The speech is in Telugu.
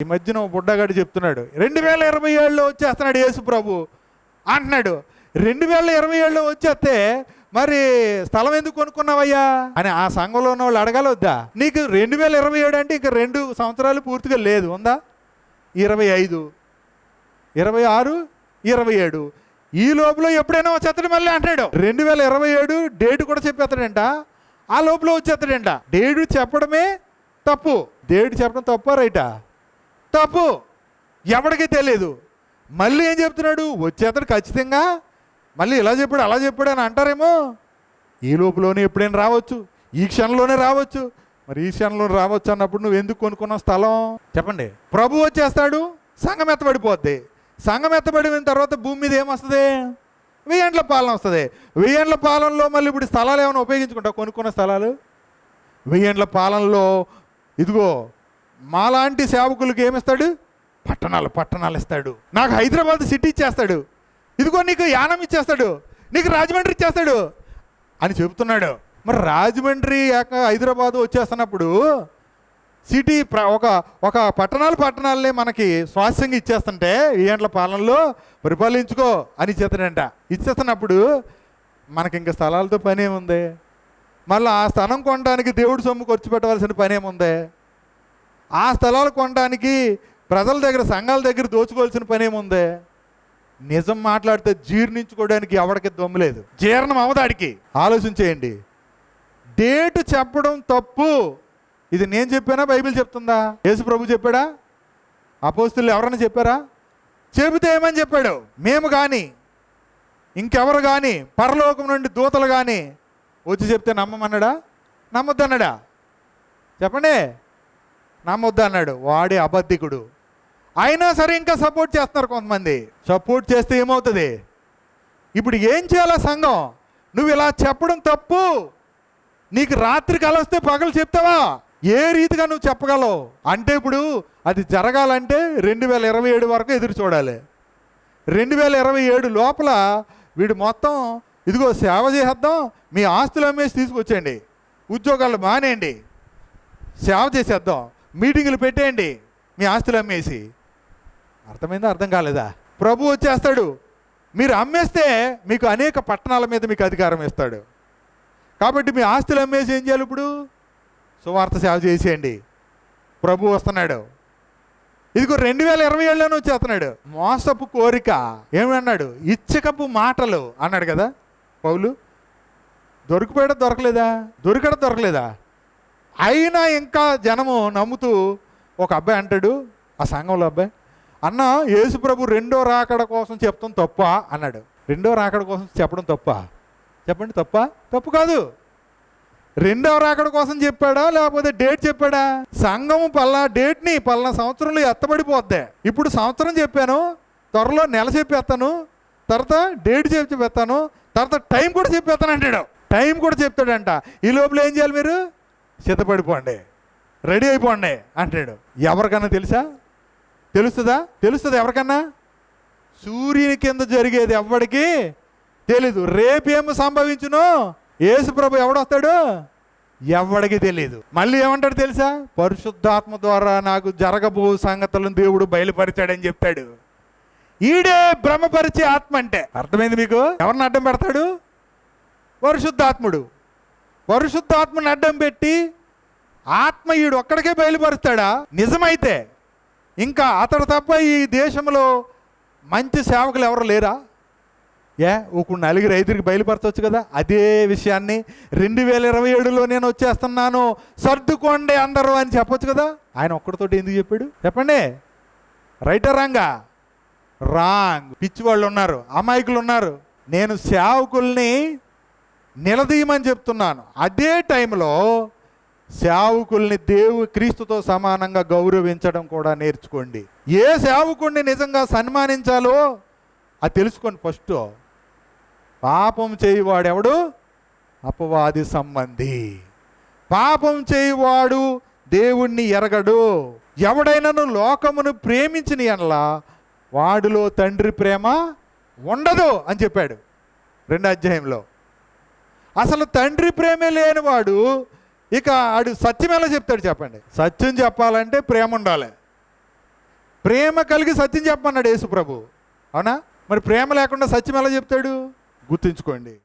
ఈ మధ్యన ఓ బుడ్డగాడు చెప్తున్నాడు రెండు వేల ఇరవై ఏడులో వచ్చేస్తున్నాడు యేసు ప్రభు. అంటున్నాడు రెండు వేల ఇరవై ఏడులో వచ్చేస్తే మరి స్థలం ఎందుకు కొనుక్కున్నావయ్యా? అని ఆ సంఘంలో ఉన్న వాళ్ళు అడగాలి వద్దా నీకు రెండు వేల ఇరవై ఏడు అంటే ఇంకా రెండు సంవత్సరాలు పూర్తిగా లేదు ఉందా? ఇరవై ఐదు ఇరవై ఆరు ఇరవై ఏడు ఈ లోపల ఎప్పుడైనా వచ్చేస్తాడు మళ్ళీ అంటాడు రెండు వేల ఇరవై ఏడు డేట్ కూడా చెప్పేస్తాడంట ఆ లోపల వచ్చేస్తాడంట. డేట్ చెప్పడమే తప్పు. డేట్ చెప్పడం తప్ప రైటా? తప్పు. ఎవడికి తెలియదు మళ్ళీ ఏం చెప్తున్నాడు? వచ్చేస్తాడు ఖచ్చితంగా మళ్ళీ ఇలా చెప్పాడు అలా చెప్పాడు అని అంటారేమో? ఈ లోపులోనే ఎప్పుడైనా రావచ్చు. ఈ క్షణంలోనే రావచ్చు. మరి ఈ క్షణంలో రావచ్చు అన్నప్పుడు నువ్వు ఎందుకు కొనుక్కున్న స్థలం? చెప్పండి. ప్రభు వచ్చేస్తాడు సంఘం ఎత్తబడిపోద్ది. సంఘం ఎత్తబడిన తర్వాత భూమి మీద ఏమొస్తుంది? వెయ్యేండ్ల పాలన వస్తుంది. వెయ్యేండ్ల పాలనలో మళ్ళీ ఇప్పుడు స్థలాలు ఏమైనా ఉపయోగించుకుంటావు? కొనుక్కున్న స్థలాలు? వెయ్యేండ్ల పాలనలో ఇదిగో మాలాంటి సేవకులకు ఏమిస్తాడు? పట్టణాలు పట్టణాలు ఇస్తాడు. నాకు హైదరాబాద్ సిటీ ఇచ్చేస్తాడు. ఇదిగో నీకు యానం ఇచ్చేస్తాడు. నీకు రాజమండ్రి ఇచ్చేస్తాడు. అని చెబుతున్నాడు. మరి రాజమండ్రి యాక హైదరాబాద్ వచ్చేస్తున్నప్పుడు సిటీ ప్ర ఒక ఒక పట్టణాలు పట్టణాలనే మనకి స్వాస్థ్యంగా ఇచ్చేస్తుంటే ఈ ఏంట్ల పాలనలో పరిపాలించుకో అని ఇచ్చేస్తాడంట ఇచ్చేస్తున్నప్పుడు మనకి ఇంకా స్థలాలతో పని ఏముంది మళ్ళీ ఆ స్థలం కొనడానికి దేవుడి సొమ్ము ఖర్చు పెట్టవలసిన పని ఏముంది ఆ స్థలాలు కొనడానికి ప్రజల దగ్గర సంఘాల దగ్గర దోచుకోవాల్సిన పని ఏముంది? నిజం మాట్లాడితే జీర్ణించుకోవడానికి ఎవరికి దమ్ము లేదు. జీర్ణం అవదాడికి ఆలోచించేయండి. డేట్ చెప్పడం తప్పు. ఇది నేను చెప్పానా? బైబిల్ చెప్తుందా? యేసు ప్రభు చెప్పాడా? అపోస్తులు ఎవరైనా చెప్పారా? చెబితే ఏమని చెప్పాడు? మేము కానీ ఇంకెవరు కానీ పరలోకం నుండి దూతలు కానీ వచ్చి చెప్తే నమ్మమన్నాడా? నమ్మొద్దన్నాడా? చెప్పండి. నమ్మొద్దు అన్నాడు. వాడి అబద్ధికుడు. అయినా సరే ఇంకా సపోర్ట్ చేస్తున్నారు కొంతమంది. సపోర్ట్ చేస్తే ఏమవుతుంది? ఇప్పుడు ఏం చేయాలా సంఘం? నువ్వు ఇలా చెప్పడం తప్పు. నీకు రాత్రి కలొస్తే పగలు చెప్తావా? ఏ రీతిగా నువ్వు చెప్పగలవు? అంటే ఇప్పుడు అది జరగాలంటే రెండు వేల ఇరవై ఏడు వరకు ఎదురు చూడాలి. రెండు వేల ఇరవై ఏడు లోపల వీడు మొత్తం ఇదిగో సేవ చేసేద్దాం మీ ఆస్తులు అమ్మేసి తీసుకొచ్చేయండి. ఉద్యోగాలు మానేయండి. సేవ చేసేద్దాం. మీటింగులు పెట్టేయండి. మీ ఆస్తులు అమ్మేసి. అర్థమైందా? అర్థం కాలేదా? ప్రభు వచ్చేస్తాడు. మీరు అమ్మేస్తే మీకు అనేక పట్టణాల మీద మీకు అధికారం ఇస్తాడు. కాబట్టి మీ ఆస్తులు అమ్మేసి ఏం చేయాలి ఇప్పుడు? సువార్త సేవ చేసేయండి. ప్రభు వస్తున్నాడు. ఇదిగో రెండు వేల ఇరవై ఏళ్ళలోనే వచ్చేస్తున్నాడు. మోసపు కోరిక. ఏమన్నాడు ఇచ్చకపు మాటలు అన్నాడు కదా పౌలు. దొరికిపోయడం? దొరకలేదా? దొరికడం? దొరకలేదా? అయినా ఇంకా జనము నమ్ముతూ ఒక అబ్బాయి అంటాడు ఆ సంఘంలో అబ్బాయి అన్న యేసుప్రభు రెండో రాకడ కోసం చెప్తాం తప్ప అన్నాడు. రెండో రాకడ కోసం చెప్పడం తప్ప. చెప్పండి తప్ప? తప్పు కాదు. రెండవ రాకడ కోసం చెప్పాడా లేకపోతే డేట్ చెప్పాడా? సంఘము పల్లా డేట్ని పల్లా సంవత్సరంలో ఎత్తబడిపోద్ది. ఇప్పుడు సంవత్సరం చెప్పాను త్వరలో నెల చెప్పేస్తాను తర్వాత డేట్ చెప్పి చెప్పేస్తాను తర్వాత టైం కూడా చెప్పేస్తాను అంటాడు. టైం కూడా చెప్తాడంట. ఈ లోపల ఏం చేయాలి మీరు? సిద్ధపడిపోండి. రెడీ అయిపోండి అంటాడు. ఎవరికన్నా తెలుసా? తెలుస్తుందా? తెలుస్తుందా ఎవరికన్నా? సూర్యుని కింద జరిగేది ఎవ్వడికి తెలీదు. రేపేమి సంభవించును యేసుప్రభు ఎవడొస్తాడు? ఎవడికి తెలియదు మళ్ళీ ఏమంటాడు తెలుసా? పరిశుద్ధాత్మ ద్వారా నాకు జరగబో సంగతులను దేవుడు బయలుపరిచాడని చెప్తాడు. ఈడే భ్రమపరిచే ఆత్మ అంటే. అర్థమైంది మీకు? ఎవరిని అడ్డం పెడతాడు? పరిశుద్ధాత్ముడు. పరిశుద్ధాత్మని అడ్డం పెట్టి ఆత్మ ఈడు ఒక్కడికే బయలుపరుస్తాడా? నిజమైతే ఇంకా అతడు తప్ప ఈ దేశంలో మంచి సేవకులు ఎవరు లేరా? ఏ ఒక నలుగురు ఐదుగురికి బయలుపరచవచ్చు కదా? అదే విషయాన్ని రెండు వేల ఇరవై ఏడులో నేను వచ్చేస్తున్నాను. సర్దుకోండి అందరూ అని చెప్పొచ్చు కదా? ఆయన ఒక్కడితోటి ఎందుకు చెప్పాడు? చెప్పండి. రైటా రాంగా? రాంగ్. పిచ్చి వాళ్ళు ఉన్నారు. అమాయకులు ఉన్నారు. నేను సేవకుల్ని నిలదీయమని చెప్తున్నాను. అదే టైంలో సేవకుల్ని దేవు క్రీస్తుతో సమానంగా గౌరవించడం కూడా నేర్చుకోండి. ఏ సేవకుడిని నిజంగా సన్మానించాలో అది తెలుసుకోండి ఫస్ట్. పాపం చేయువాడెవడు? అపవాది సంబంధి. పాపం చేయువాడు దేవుణ్ణి ఎరగడు. ఎవడైనాను లోకమును ప్రేమించిన ఎనలా వాడిలో తండ్రి ప్రేమ ఉండదు అని చెప్పాడు. రెండు అధ్యాయంలో. అసలు తండ్రి ప్రేమే లేనివాడు ఇక ఆడు సత్యం ఎలా చెప్తాడు చెప్పండి. సత్యం చెప్పాలంటే ప్రేమ ఉండాలి. ప్రేమ కలిగి సత్యం చెప్పమన్నాడు యేసు ప్రభు అవునా? మరి ప్రేమ లేకుండా సత్యం ఎలా చెప్తాడు? గుర్తుంచుకోండి.